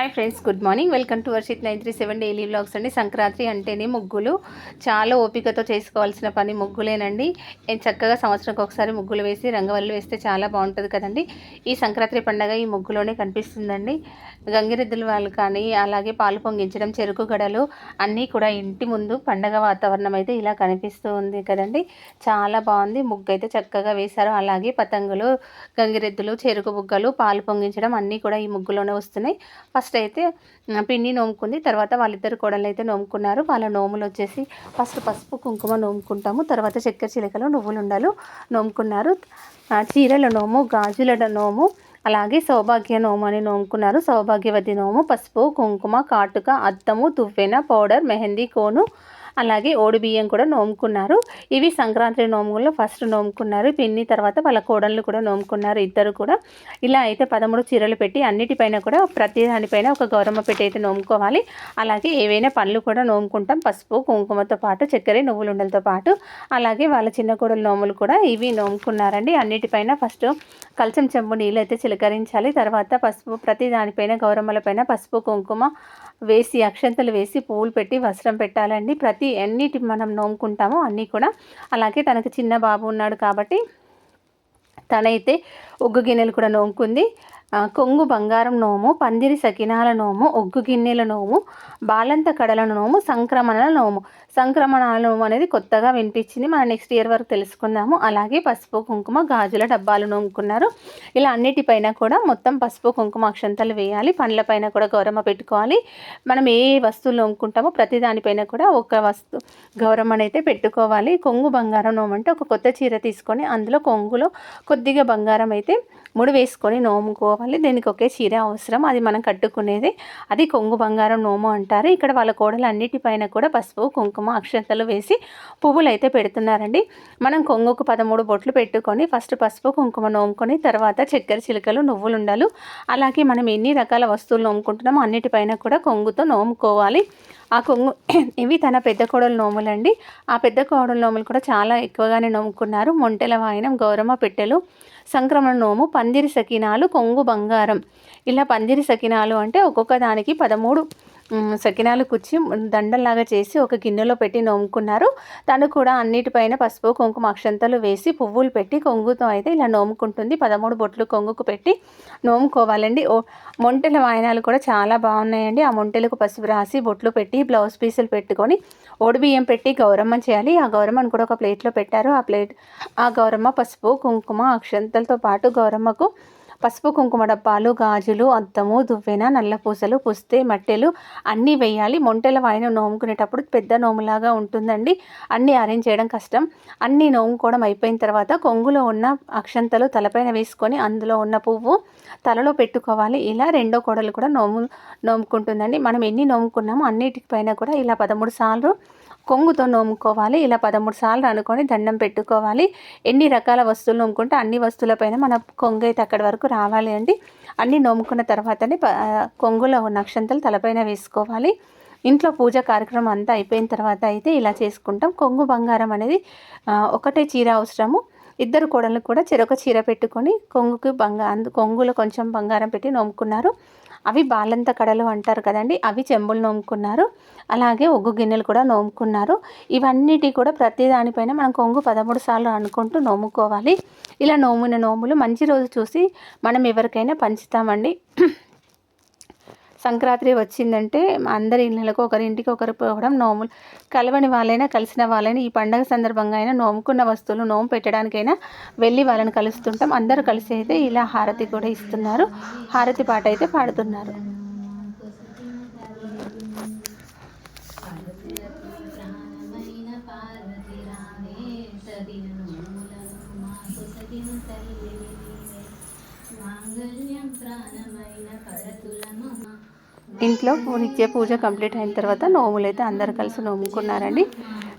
Hi friends good morning welcome to Varshith nine three seven daily blogs అండి. సంక్రాంతి అంటేనే ముగ్గులు. చాలా ఓపికతో చేసుకోవాల్సిన పని ముగ్గులేనండి. నేను చక్కగా సంవత్సరంకి ఒకసారి ముగ్గులు వేసి రంగవల్లు వేస్తే చాలా బాగుంటుంది కదండి. ఈ సంక్రాంతి పండగ ఈ ముగ్గులోనే కనిపిస్తుందండి. గంగిరెద్దుల వాళ్ళు కానీ అలాగే పాలు పొంగించడం చెరుకు గడలు అన్నీ కూడా ఇంటి ముందు పండగ వాతావరణం అయితే ఇలా కనిపిస్తూ ఉంది కదండి. చాలా బాగుంది. ముగ్గు అయితే చక్కగా వేశారు. అలాగే పతంగులు గంగిరెద్దులు చెరుకు బుగ్గలు పాలు పొంగించడం అన్నీ కూడా ఈ ముగ్గులోనే వస్తున్నాయి. ఫస్ట్ అయితే పిండి నోముకుంది. తర్వాత వాళ్ళిద్దరు కోడలు అయితే నోముకున్నారు. వాళ్ళ నోములు వచ్చేసి ఫస్ట్ పసుపు కుంకుమ నోముకుంటాము. తర్వాత చక్కెర చిలకలు నువ్వులు ఉండలు నోముకున్నారు చీరల నోము గాజుల నోము అలాగే సౌభాగ్య నోము అని నోముకున్నారు. సౌభాగ్యవతి నోము పసుపు కుంకుమ కాటుక అద్దము తువ్వెన పౌడర్ మెహందీ కోను అలాగే ఓడి బియ్యం కూడా నోముకున్నారు. ఇవి సంక్రాంతి నోముల్లో ఫస్ట్ నోముకున్నారు. పిన్ని తర్వాత వాళ్ళ కోడళ్ళు కూడా నోముకున్నారు. ఇద్దరు కూడా. ఇలా అయితే పదమూడు చీరలు పెట్టి అన్నిటిపైన కూడా ప్రతి దానిపైన ఒక గౌరమ్మ పెట్టి అయితే నోముకోవాలి. అలాగే ఏవైనా పళ్ళు కూడా నోముకుంటాం. పసుపు కుంకుమతో పాటు చక్కెర నువ్వులుండలతో పాటు. అలాగే వాళ్ళ చిన్న కోడలు నోములు కూడా ఇవి నోముకున్నారండి. అన్నిటిపైన ఫస్ట్ కలచం చెంబు నీళ్ళు అయితే చిలకరించాలి. తర్వాత పసుపు ప్రతి దానిపైన గౌరమ్మలపైన పసుపు కుంకుమ వేసి అక్షంతలు వేసి పువ్వులు పెట్టి వస్త్రం పెట్టాలండి. ప్రతి ప్రతి అన్నిటి మనం నోముకుంటామో అన్నీ కూడా. అలాగే తనకు చిన్న బాబు ఉన్నాడు కాబట్టి తనైతే ఒగ్గు గిన్నెలు కూడా నోముకుంది. కొంగు బంగారం నోము పందిరి సకినాల నోము ఒగ్గు గిన్నెల నోము బాలంత కడల నోము సంక్రమణల నోము. సంక్రమణాల నోము అనేది కొత్తగా వినిపించింది. మనం నెక్స్ట్ ఇయర్ వరకు తెలుసుకుందాము. అలాగే పసుపు కుంకుమ గాజుల డబ్బాలు నోముకున్నారు. ఇలా అన్నిటిపైన కూడా మొత్తం పసుపు కుంకుమ అక్షంతలు వేయాలి. పండ్లపైన కూడా గౌరమ్మ పెట్టుకోవాలి. మనం ఏ ఏ వస్తువులు నోముకుంటామో ప్రతి దానిపైన కూడా ఒక వస్తు గౌరమ్మని అయితే పెట్టుకోవాలి. కొంగు బంగారం నోము అంటే ఒక కొత్త చీర తీసుకొని అందులో కొంగులో కొద్దిగా బంగారం అయితే ముడి వేసుకొని నోముకోవాలి దీనికి ఒకే చీర అవసరం. అది మనం కట్టుకునేది. అది కొంగు బంగారం నోము అంటారు. ఇక్కడ వాళ్ళ కోడలు అన్నిటిపైన కూడా పసుపు కుంకుమ అక్షంతలు వేసి పువ్వులు అయితే పెడుతున్నారండి. మనం కొంగుకు పదమూడు బొట్లు పెట్టుకొని ఫస్ట్ పసుపు కుంకుమ నోముకొని తర్వాత చక్కెర చిలుకలు నువ్వులు ఉండాలి. అలాగే మనం ఎన్ని రకాల వస్తువులు నోముకుంటున్నామో అన్నిటిపైన కూడా కొంగుతో నోముకోవాలి. ఆ కొంగు ఇవి తన పెద్ద కోడలు నోములండి. ఆ పెద్ద కోడల నోములు కూడా చాలా ఎక్కువగానే నోముకున్నారు. మొంటెల వాయనం గౌరమ్మ పెట్టెలు సంక్రమణ నోము పందిరి సకినాలు కొంగు బంగారం. ఇలా పందిరి సకినాలు అంటే ఒక్కొక్క దానికి పదమూడు సకినాలు కుచ్చి దండల్లాగా చేసి ఒక గిన్నెలో పెట్టి నోముకున్నారు. తను కూడా అన్నిటిపైన పసుపు కుంకుమ అక్షంతలు వేసి పువ్వులు పెట్టి కొంగుతో అయితే ఇలా నోముకుంటుంది. పదమూడు బొట్లు కొంగుకు పెట్టి నోముకోవాలండి. ఓ మొంటెల వాయనాలు కూడా చాలా బాగున్నాయండి. ఆ మొంటెలకు పసుపు రాసి బొట్లు పెట్టి బ్లౌజ్ పీసులు పెట్టుకొని బియ్యం పెట్టి గౌరమ్మ చేయాలి. ఆ గౌరమ్మను కూడా ఒక ప్లేట్లో పెట్టారు. ఆ ప్లేట్ ఆ గౌరమ్మ పసుపు కుంకుమ అక్షంతలతో పాటు గౌరమ్మకు పసుపు కుంకుమ డబ్బాలు గాజులు అద్దము దువ్వెన నల్ల పూసలు పుస్తే మట్టెలు అన్నీ వేయాలి. మొంటెల వాయిన నోముకునేటప్పుడు పెద్ద నోములాగా ఉంటుందండి. అన్నీ అరేంజ్ చేయడం కష్టం. అన్నీ నోముకోవడం అయిపోయిన తర్వాత కొంగులో ఉన్న అక్షంతలు తలపైన వేసుకొని అందులో ఉన్న పువ్వు తలలో పెట్టుకోవాలి. ఇలా రెండో కోడలు కూడా నోము నోముకుంటుందండి. మనం ఎన్ని నోముకున్నామో అన్నిటిపైన కూడా ఇలా పదమూడు సార్లు కొంగుతో నోముకోవాలి ఇలా పదమూడు సార్లు అనుకొని దండం పెట్టుకోవాలి. ఎన్ని రకాల వస్తువులు నోముకుంటే అన్ని వస్తువులపైన మన కొంగు అయితే అక్కడి వరకు రావాలి అండి. అన్ని నోముకున్న తర్వాతనే కొంగులో ఉన్న అక్షంతలు తలపైన వేసుకోవాలి. ఇంట్లో పూజ కార్యక్రమం అంతా అయిపోయిన తర్వాత అయితే ఇలా చేసుకుంటాం. కొంగు బంగారం అనేది ఒకటే చీర అవసరము. ఇద్దరు కోడళ్ళు కూడా చెరొక చీర పెట్టుకొని కొంగుకి బంగా కొంగులో కొంచెం బంగారం పెట్టి నోముకున్నారు అవి బాలంత కడలు అంటారు కదండి అవి చెంబులు నోముకున్నారు అలాగే ఒగ్గు గిన్నెలు కూడా నోముకున్నారు ఇవన్నిటి కూడా ప్రతి దానిపైన మనం కొంగు పదమూడు సార్లు అనుకుంటూ నోముకోవాలి ఇలా నోమున నోములు మంచి రోజు చూసి మనం ఎవరికైనా పంచుతామండి. సంక్రాంతి వచ్చిందంటే అందరి ఇళ్ళకు ఒకరింటికి ఒకరు పోవడం నోములు కలవని వాళ్ళైనా కలిసిన వాళ్ళైనా ఈ పండగ సందర్భంగా అయినా నోముకున్న వస్తువులు నోము పెట్టడానికైనా వెళ్ళి వాళ్ళని కలుస్తుంటాం. అందరూ కలిసి అయితే ఇలా హారతి కూడా ఇస్తున్నారు. హారతి పాట అయితే పాడుతున్నారు. ప్రాణమైన ఇంట్లో నిత్య పూజ కంప్లీట్ అయిన తర్వాత నోములు అయితే అందరు కలిసి నోముకున్నారండి.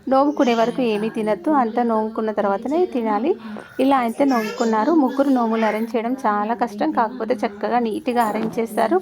నోముకునే వరకు ఏమీ తినద్దు. అంతా నోముకున్న తర్వాతనే తినాలి. ఇలా అయితే నోముకున్నారు. ముగ్గురు నోములు అరేంజ్ చేయడం చాలా కష్టం. కాకపోతే చక్కగా నీట్గా అరేంజ్ చేస్తారు.